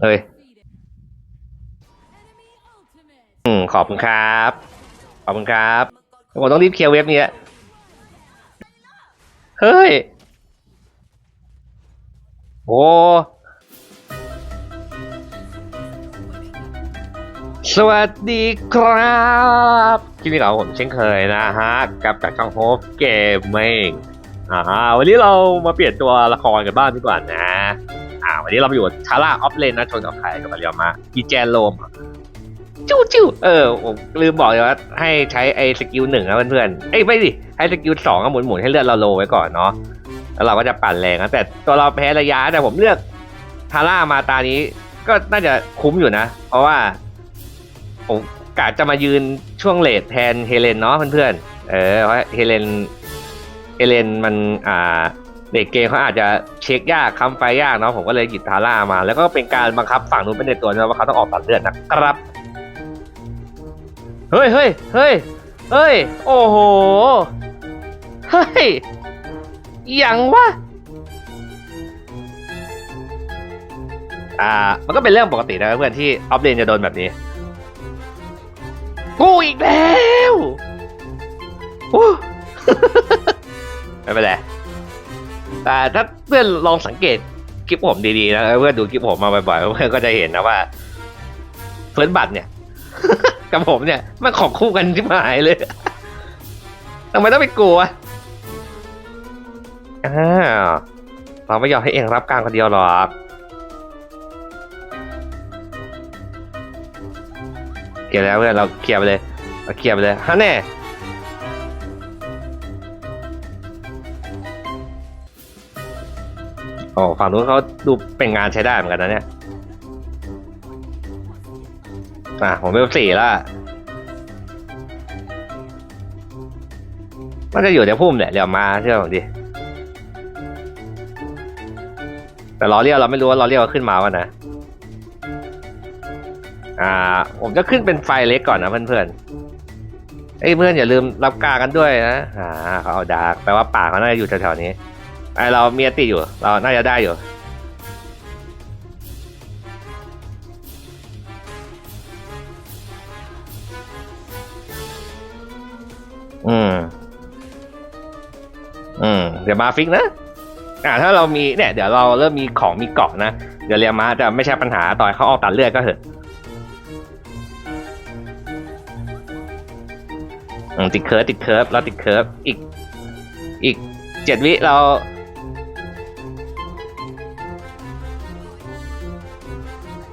เฮ้ย อืม ขอบคุณครับ ขอบคุณครับผมต้องรีบเคลียร์เว็บนี้อะเฮ้ย โอ้สวัสดีครับคลิปนี้เราผมเช่นเคยนะฮะ กับจากช่องโฮปเกมเมง อ่าวันนี้เรามาเปลี่ยนตัวละครกันบ้างดีกว่านะ อ่า วันนี้เราไปอยู่ทาร่าออฟเลนนะชนกับใครกับมาเรียมาอีแจนโลมจิ้วจิ้วเออผมลืมบอกเลยว่าให้ใช้ไอ้สกิลหนึ่งนะเพื่อนๆเอ้ยไม่ดิให้สกิลสองหมุนหมุนให้เลือดเราโลไว้ก่อนเนาะแล้วเราก็จะปั่นแรงนะแต่ตัวเราแพ้ระยะแต่ผมเลือกทาร่ามาตานี้ก็น่าจะคุ้มอยู่นะ เพราะว่าผมกะจะมายืนช่วงเลทแทนเฮเลนเนาะเพื่อนๆเออเพราะเฮเลน เฮเลนมันอ่าเด็กเกมเขาอาจจะเช็คยากค้ำไฟยากเนาะผมก็เลยหยิบทาร่ามา แล้วก็เป็นการบังคับฝั่งนู้นเป็นในตัวนะว่าเขาต้องออกตัดเลือดนะครับ เฮ้ยเฮ้ยเฮ้ยเฮ้ย โอ้โห เฮ้ยอย่างวะอ่า มันก็เป็นเรื่องปกตินะเพื่อนที่ออฟเลนจะโดนแบบนี้ กูอีกแล้วอู้ ไม่เป็นไรแต่ถ้าเพื่อนลองสังเกตคลิปผมดีๆนะเพื่อนดูคลิปผมมาบ่อยๆเพื่อนก็จะเห็นนะว่าเฟิร์นบัตเนี่ย กับผมเนี่ย มันของคู่กันที่หายเลยทำไมต้องไปกลัวอ้าวเราไม่ยอมให้เองรับการคนเดียวหรอกเคลียร์แล้วเพื่อนเราเคลียร์ไปเลยเราเคลียร์ไปเลยฮะแน่ โอ้ฝั่งนู้นเขาดูเป็นงานใช้ได้เหมือนกันนะเนี่ย อะ ผมเป็นสี่แล้วอะมันจะอยู่ในพุ่มเนี่ยเดี๋ยวมาเชื่อผมดิ แต่ล้อเลี้ยวเราไม่รู้ว่าล้อเลี้ยวขึ้นมาวะนะ อ่า ผมจะขึ้นเป็นไฟเล็กก่อนนะเพื่อนๆเอ้ยเพื่อนอย่าลืมรับกากันด้วยนะ อ่าเขาเอาดาร์กแปลว่าป่าเขาน่าจะอยู่แถวๆนี้ ไอเราเมีอติอยู่ เราน่าจะได้อยู่ อืม อืม เดี๋ยวมาฟิกนะ อ่า ถ้าเรามีเนี่ย เดี๋ยวเราเริ่มมีของมีเกาะนะ เดี๋ยวเรียมาจะไม่ใช่ปัญหาต่อยเขาออกตัดเลือดก็เถอะอืมติดเคิร์ฟติดเคิร์ฟเราติดเคิร์ฟอีก อีกเจ็ดวิเรา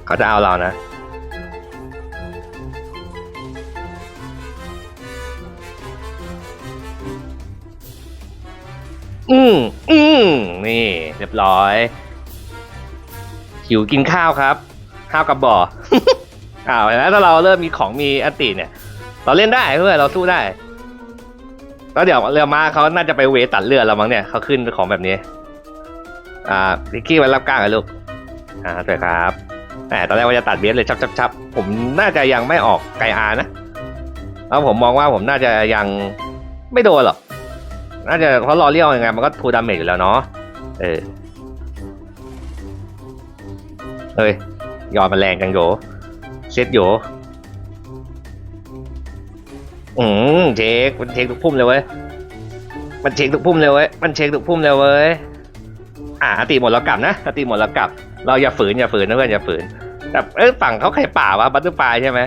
เขาจะเอาเรานะ อืมอืมนี่ เรียบร้อย หิวกินข้าวครับ ข้าวกับบ่ออ้าวเห็นไหมถ้าเราเริ่มมีของมีอันติเนี่ย เราเล่นได้เพื่อเราสู้ได้แล้วเดี๋ยวเรือมาเขาน่าจะไปเวตัดเรือเรามั้งเนี่ยเขาขึ้นของแบบนี้ อ่าพิกกี้มารับกลางเลยลูก อ่าสวยครับ แต่ตอนแรกว่าจะตัดเบสเลยชับชับชับผมน่าจะยังไม่ออกไกอานะแล้วผมมองว่าผมน่าจะยังไม่โดนหรอกน่าจะเพราะรอเลี้ยวยังไงมันก็ทูดามเมจอยู่แล้วเนาะเออเฮ้ยยอดมันแรงกันโยเซ็ตโยอืมเช็คมันเช็คทุกพุ่มเลยเว้ยมันเช็คทุกพุ่มเลยเว้ยมันเช็คทุกพุ่มเลยเว้ยอ่าตีหมดแล้วกลับนะอตีหมดแล้วกลับ เราอย่าฝืนอย่าฝืนนะเพื่อนอย่าฝืนแต่เอ้ฝั่งเขาใครป่าวะบัตเตอร์ไฟใช่ไหม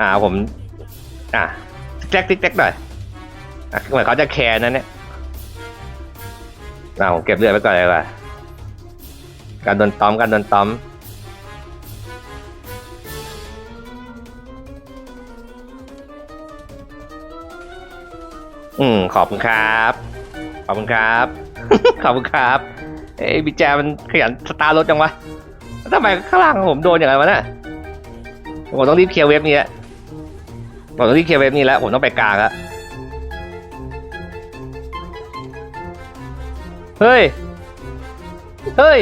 อ่าผม อ่าแจ็คติ๊กแจ็คหน่อยอะเหมือนเขาจะแคร์นั่นเนี่ยเอาผมเก็บเลือดไว้ก่อนเลยว่ะการโดนตอมการโดนตอมอืมขอบคุณครับ ขอบคุณครับ ขอบคุณครับ เอ้ยบีแจมันขยันสตาร์รถจังวะทำไมข้างล่างผมโดนอย่างไรวะเนี่ยผมต้องรีบเคลียร์เว็บนี้แล้วผมต้องรีบเคลียร์เว็บนี้แล้วผมต้องไปกลางแล้วเฮ้ย เฮ้ย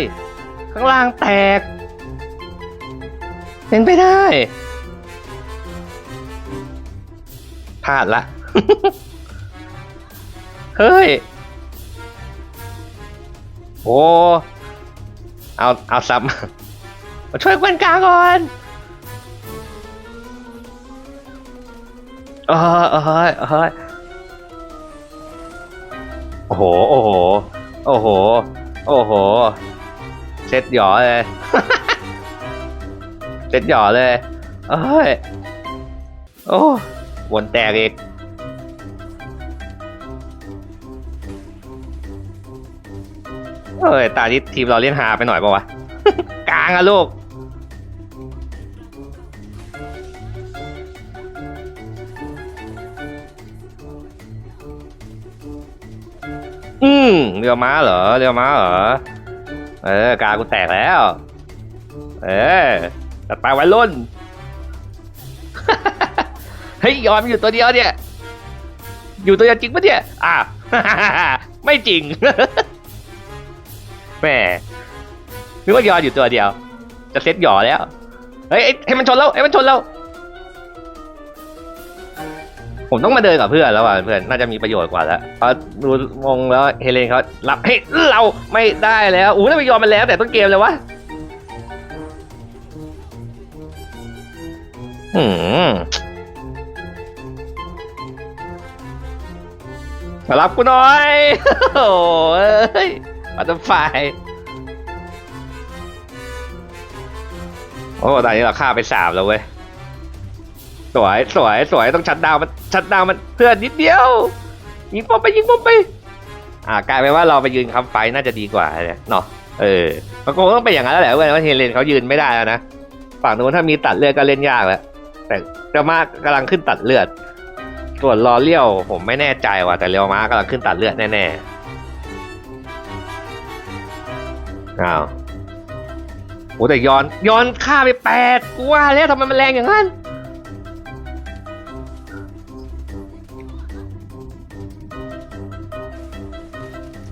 ข้างล่างแตก เป็นไปได้พลาดละ เฮ้ย โอ้ เอาเอาซับมาช่วยเพื่อนกาก่อนเออเออเออเออโอ้โห โอ้โห โอ้โห โอ้โห เซ็ตหยอเลย เซ็ตหยอเลยเอ้ย โอ้วนแตกอีก เอ้ยตานี้ทีมเราเล่นหาไปหน่อยปะวะ กลางอะลูก อืมเรือม้าเหรอเรือม้าเหรอ เออกากูแตกแล้ว เออตัดไปวันรุ่น เฮ้ยยอมอยู่ตัวเดียวเนี่ย อยู่ตัวเดียวจริงปะเนี่ย อะไม่จริง แหมนึกว่ายออยู่ตัวเดียว จะเซ็ตหยอแล้ว เฮ้ยให้มันชนแล้วให้มันชนแล้วผมต้องมาเดินกับเพื่อนแล้วอะเพื่อนน่าจะมีประโยชน์กว่าแล้วเพราะดูมงแล้วเฮเลนเขารับให้เราไม่ได้แล้วอู้แล้วไปยอมมันแล้วแต่ต้นเกมเลยวะหืมมารับกูหน่อยโอ้ย ปัตเตอร์ไฟโอ้ตอนนี้เราฆ่าไปสามแล้วเว้ย สวย สวย สวย ต้องชัดดาวมัน ชัดดาวมันเพื่อนนิดเดียว ยิงป้อมไป ยิงป้อมไป อ่ากลายเป็นว่าเราไปยืนคำไฟน่าจะดีกว่าเนี่ยเนาะ เออ มันคงต้องเป็นอย่างนั้นแล้วแหละเว้ยว่าเฮเลนเขายืนไม่ได้แล้วนะ ฝั่งนู้นถ้ามีตัดเลือดก็เล่นยากแล้ว แต่เรียวมากกำลังขึ้นตัดเลือด ส่วนรอเลี้ยวผมไม่แน่ใจว่ะ แต่เรียวม้ากำลังขึ้นตัดเลือดแน่ๆ อ้าวโอ้แต่ย้อนย้อนฆ่าไปแปดกูว่าแล้วทำไมมันแรงอย่างนั้น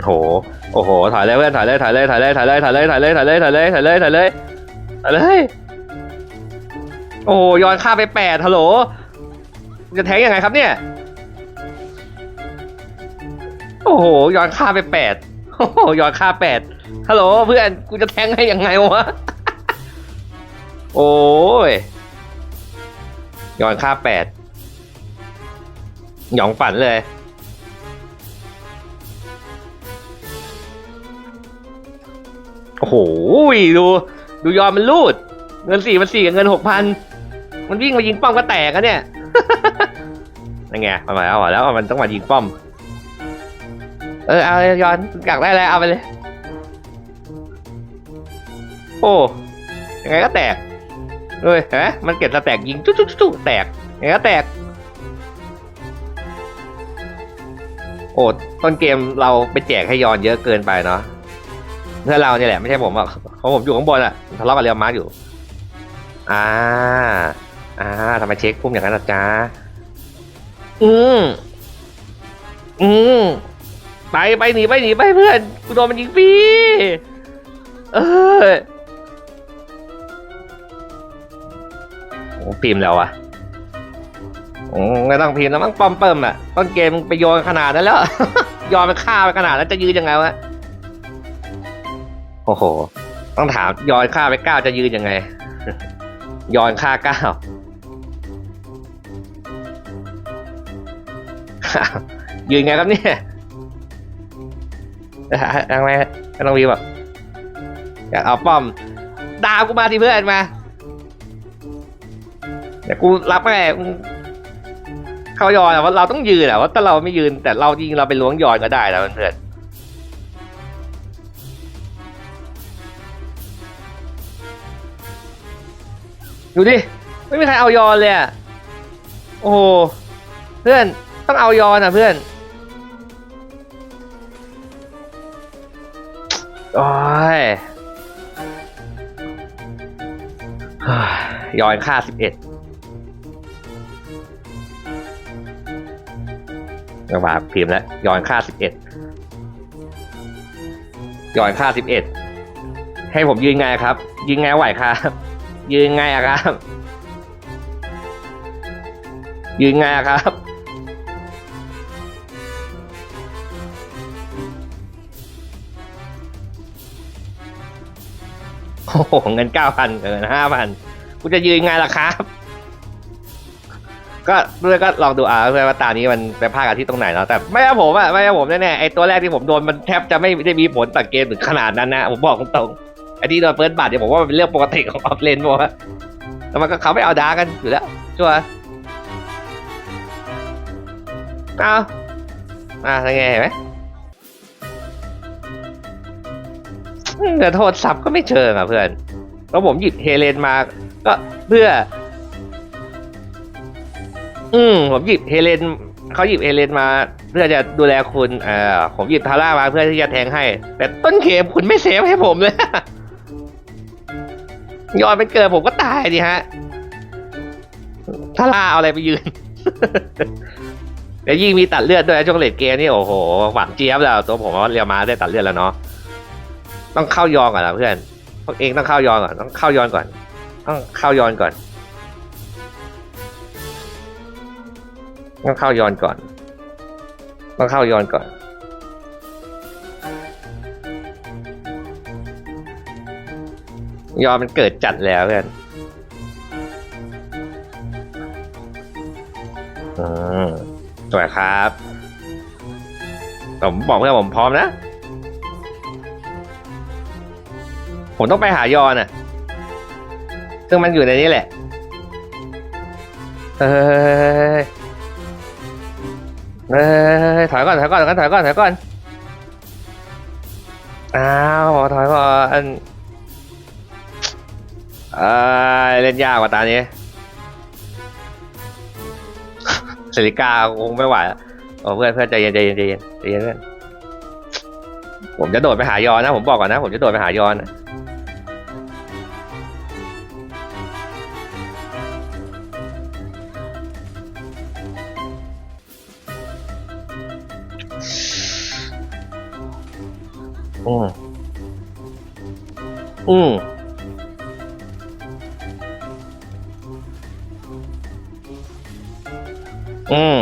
โหโอ้โหถอยเลยเพื่อนถอยเลยถอยเลยถอยเลยถอยเลยถอยเลยถอยเลยถอยเลยถอยเลยถอยเลยถอยเลยถอยเลยโอ้ย้อนค่าไปแปดฮัลโหลจะแทงยังไงครับเนี่ยโอ้โหย้อนค่าไปแปดโอ้โหย้อนค่าแปด ฮัลโหลเพื่อนกูจะแทงให้ยังไงวะ โอ้ยย้อนค่าแปดหยองฝันเลย โอ้โหดู ดูยอมมันรูด เงินสี่มันสี่กับเงินหกพันมันวิ่งมายิงป้อมก็แตกอะเนี่ยนั่นไงมันมาแล้วแล้วมันต้องมายิงป้อม เออเอาเลยยอนอยากได้อะไรเอาไปเลย โอ้ยังไงก็แตกเฮ้ยเห็นไหมมันเก็บสแต็กยิงจุ๊จุ๊จุ๊แตกยังไงก็แตก โอ้ต้นเกมเราไปแจกให้ยอนเยอะเกินไปเนาะเพื่อนเราเนี่ยแหละไม่ใช่ผมอะเพราะผมอยู่ข้างบนอะทะเลาะกับเรียวมาร์อยู่ อ่า อ่าทำไมเช็คพุ่มอย่างนั้นล่ะจ๊ะอืมอืมไปไปหนีไปหนีไปเพื่อนกูโดนมันยิงฟรีเออ พิมพ์แล้วอะโอ้ไม่ต้องพิมพ์แล้วมั้งปอมเปิมอะต้นเกมไปโยนขนาดนั้นแล้ว ยอมไปฆ่าไปขนาดนั้นจะยืนยังไงวะ โอ้โห ต้องถามยอนค่าไปเก้าจะยืนยังไง ยอนค่าเก้ายืนไงครับเนี่ยยังไงต้องมีแบบอยากเอาป้อมดาวกูมาที่เพื่อนมา เดี๋ยวกูรับแม่มึงเขายอนอะว่าเราต้องยืนอะว่าถ้าเราไม่ยืน แต่เรายิงเราไปล้วงยอนก็ได้แล้วเพื่อนดูดิ ไม่มีใครเอายอนเลยอะโอ้โหเพื่อนต้องเอายอนอะเพื่อนโอ้ยเฮ้ยยอนค่าสิบเอ็ด จังหวะพิมพ์แล้วย้อนค่าสิบเอ็ดย้อนค่าสิบเอ็ดให้ผมยืนไงครับ ยืนไงไหวครับ ยืนไงครับ ยืนไงครับโอ้โหเงินเก้าพันเกินห้าพันกูจะยืนไงล่ะครับ ก็เพื่อนก็ลองดูอ่าเพื่อนว่าตานี้มันไปพลาดกันที่ตรงไหนเนาะแต่ไม่ใช่ผมอะไม่ใช่ผมแน่ๆไอตัวแรกที่ผมโดนมันแทบจะไม่ได้มีผลต่อเกมถึงขนาดนั้นนะผมบอกตรงๆไอที่โดนเฟิร์สบัตเนี่ยผมว่ามันเป็นเรื่องปกติของออฟเลนบอกว่าแต่มันก็เขาไม่เอาดากันอยู่แล้วชัวร์เอาอะยังไงเห็นไหมอืมแต่โทษสับก็ไม่เชิงอะเพื่อนเพราะผมหยิบเฮเลนมาก็เพื่อ อืมผมหยิบเฮเลนเขาหยิบเฮเลนมา เพื่อจะดูแลคุณเอ่อผมหยิบทาร่ามาเพื่อที่จะแทงให้ แต่ต้นเกมคุณไม่เซฟให้ผมเลย ยอนเป็นเกิดผมก็ตายดิฮะทาร่าเอาอะไรไปยืน แล้วยิ่งมีตัดเลือดด้วยช่วงเลดเกมนี่โอ้โหหวานเจี๊ยบแล้วตัวผมว่าเรียวมาได้ตัดเลือดแล้วเนาะต้องเข้ายอนก่อนนะเพื่อนพวกเองต้องเข้ายอนก่อน ต้องเข้ายอนก่อนต้องเข้ายอนก่อน ต้องเข้าย้อนก่อน ต้องเข้าย้อนก่อน ยอมมันเกิดจัดแล้วเพื่อนอืมสวยครับ ผมบอกเพื่อนผมพร้อมนะ ผมต้องไปหายอนอะ ซึ่งมันอยู่ในนี้แหละ เฮ้ย เอ้ยถอยก่อนถอยก่อนถอยก่อนถอยก่อนถอยก่อนอ้าวถอยก่อนเอ้ยเล่นยากกว่าตานี้สิริกาคงไม่ไหวแล้วโอ้เพื่อนเพื่อนใจเย็นใจเย็นใจเย็นใจเย็นเพื่อนผมจะโดดไปหายอนนะ ผมบอกก่อนนะ ผมจะโดดไปหายอนนะ อืมอืมอืม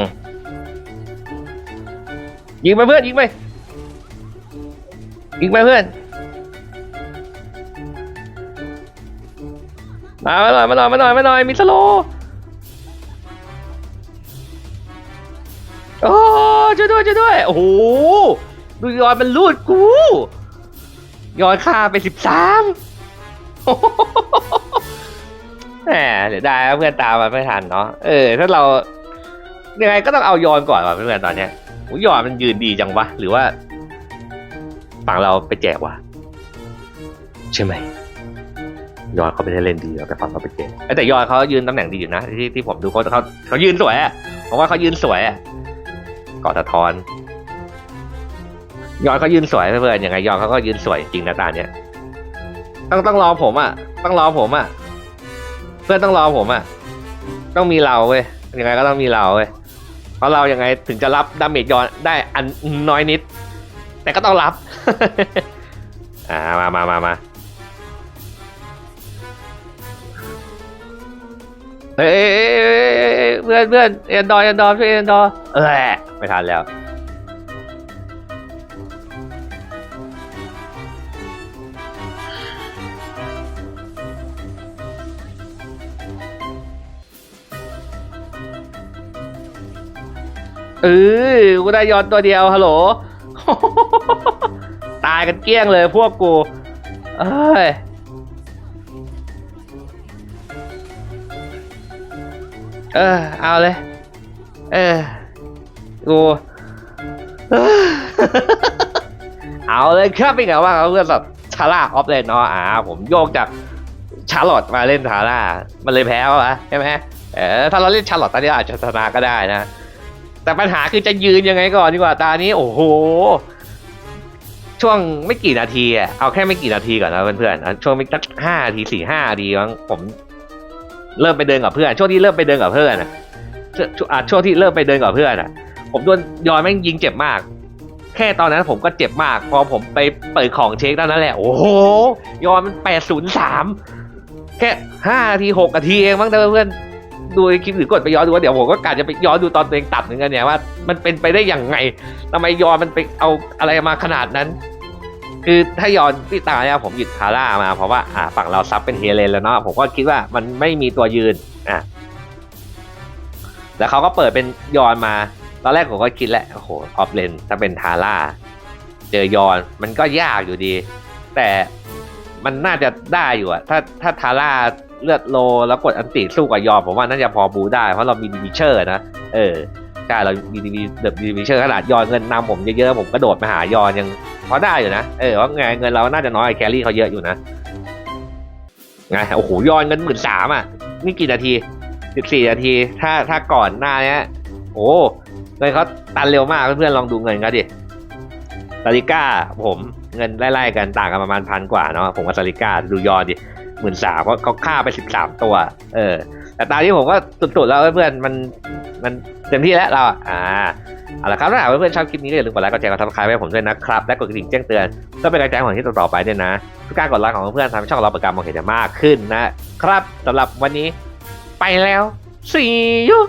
ยิงไปเพื่อนยิงไปยิงไปเพื่อนมามาหน่อยมาหน่อยมาหน่อยมาหน่อยมีสโลโอ้ช่วยด้วยช่วยด้วยโอ้โห ดูยอนมันลูดกูยอนฆ่าไปสิบสามแหมเดี๋ยวได้เพื่อนตามมาไม่ทันเนาะเออ ถ้าเรายังไงก็ต้องเอายอนก่อนว่ะเพื่อนตอนเนี้ยโอ้ยอนมันยืนดีจังวะ หรือว่า ฝั่งเราไปแจกวะใช่ไหมยอนเขาไม่ได้เล่นดีแล้วแต่ฝั่งเราไปแจกเอ้ยแต่ยอนเขายืนตำแหน่งดีอยู่นะที่ที่ผมดูเขาเขาเขายืนสวยอะผมว่าเขายืนสวยกาะสะท้อน ยอนเขายืนสวยเพื่อนยังไงยอนเขาก็ยืนสวยจริงนะตาเนี้ยต้องต้องรอผมอะ ต้องรอผมอะ เพื่อนต้องรอผมอะ ต้องมีเราเว้ยยังไงก็ต้องมีเราเว้ยเพราะเรายังไงถึงจะรับดาเมจยอนได้อันน้อยนิด แต่ก็ต้องรับ อ่ามามามามาเอ้ยเอ้ยเอ้ยเอ้ยเอ้ยเพื่อนเพื่อนเอ็นดอร์เอ็นดอร์ช่วยเอ็นดอร์เออไม่ทันแล้ว เออกูได้ยอดตัวเดียวฮัลโหล ตายกันเกลี้ยงเลยพวกกูเอ้ยเออเอาเลย เออกูเอาเลยครับเป็นไงว่างครับเพื่อนแบบชาร่าออฟเลนเนาะอ่าผมโยกจากชาร์ลอตมาเล่นชาร่า มันเลยแพ้วะใช่ไหมเออถ้าเราเล่นชาร์ลอตตอนนี้อาจจะชนะก็ได้นะ แต่ปัญหาคือจะยืนยังไงก่อนดีกว่าตานี้โอ้โห ช่วงไม่กี่นาทีอะเอาแค่ไม่กี่นาทีก่อนนะเพื่อนๆช่วงไม่สักห้านาทีสี่ห้านาทีมั้งผมเริ่มไปเดินกับเพื่อน ช่วงที่เริ่มไปเดินกับเพื่อนอะช่วงช่วงที่เริ่มไปเดินกับเพื่อนอะผมโดนยอนแม่งยิงเจ็บมาก แค่ตอนนั้นผมก็เจ็บมาก พอผมไปเปิดของเช็คเท่านั้นแหละ โอ้โห ยอนมันแปดศูนย์สามแค่ห้านาทีหกนาทีเองมั้งเพื่อน ดูคลิปหรือกดไปย้อนดูว่าเดี๋ยวผมก็กะจะไปย้อนดูตอนตัวเองตัดเหมือนกันเนี่ยว่า มันเป็นไปได้อย่างไงทำไมยอมมันไปเอาอะไรมาขนาดนั้น คือถ้าย้อนพี่ตาเนี่ยผมหยิบทาร่ามาเพราะว่าอ่าฝั่งเราซับเป็นเฮเลนแล้วเนาะผมก็คิดว่ามันไม่มีตัวยืนอะแล้วเขาก็เปิดเป็นยอนมา ตอนแรกผมก็คิดแหละโอ้โหออฟเลนถ้าเป็นทาร่าเจอยอนมันก็ยากอยู่ดี แต่มันน่าจะได้อยู่อะถ้าถ้าทาร่า เลือดโลแล้วกดอันติสู้กับยอนผมว่าน่าจะพอบูได้เพราะเรามีดีวิเชอร์นะ เออใช่เรามีดีเดดีวิเชอร์ขนาดยอนเงินนำผมเยอะๆผมกระโดดมาหายอนยังพอได้อยู่นะ เออว่าไงเงินเราน่าจะน้อยแครี่เขาเยอะอยู่นะไงโอ้โหยอนเงินหมื่นสามอะนี่กี่นาทีสิบสี่นาที ถ้าถ้าก่อนหน้าเนี้ยโอ้เงินเขาตันเร็วมากเพื่อนๆลองดูเงินเขาดิซาริก้าผมเงินไล่ๆกันต่างกันประมาณพันกว่าเนาะผมกับซาริก้าดูยอนดิ หมื่นสามเพราะเขาฆ่าไปสิบสามตัว เออ แต่ตอนนี้ผมก็สุดๆแล้วเพื่อนมันมันเต็มที่แล้วเราอ่าเอาละครับถ้าหากเพื่อนๆชอบคลิปนี้ก็อย่าลืมกดไลค์กดแชร์กดซับสไครต์ให้ผมด้วยนะครับ และกดกระดิ่งแจ้งเตือนเพื่อเป็นกำลังใจของที่ต่อๆไปด้วยนะทุกการกดไลค์ของเพื่อนๆทำให้ช่องเราประกาศมองเห็นได้มากขึ้นนะครับสำหรับวันนี้ไปแล้ว see you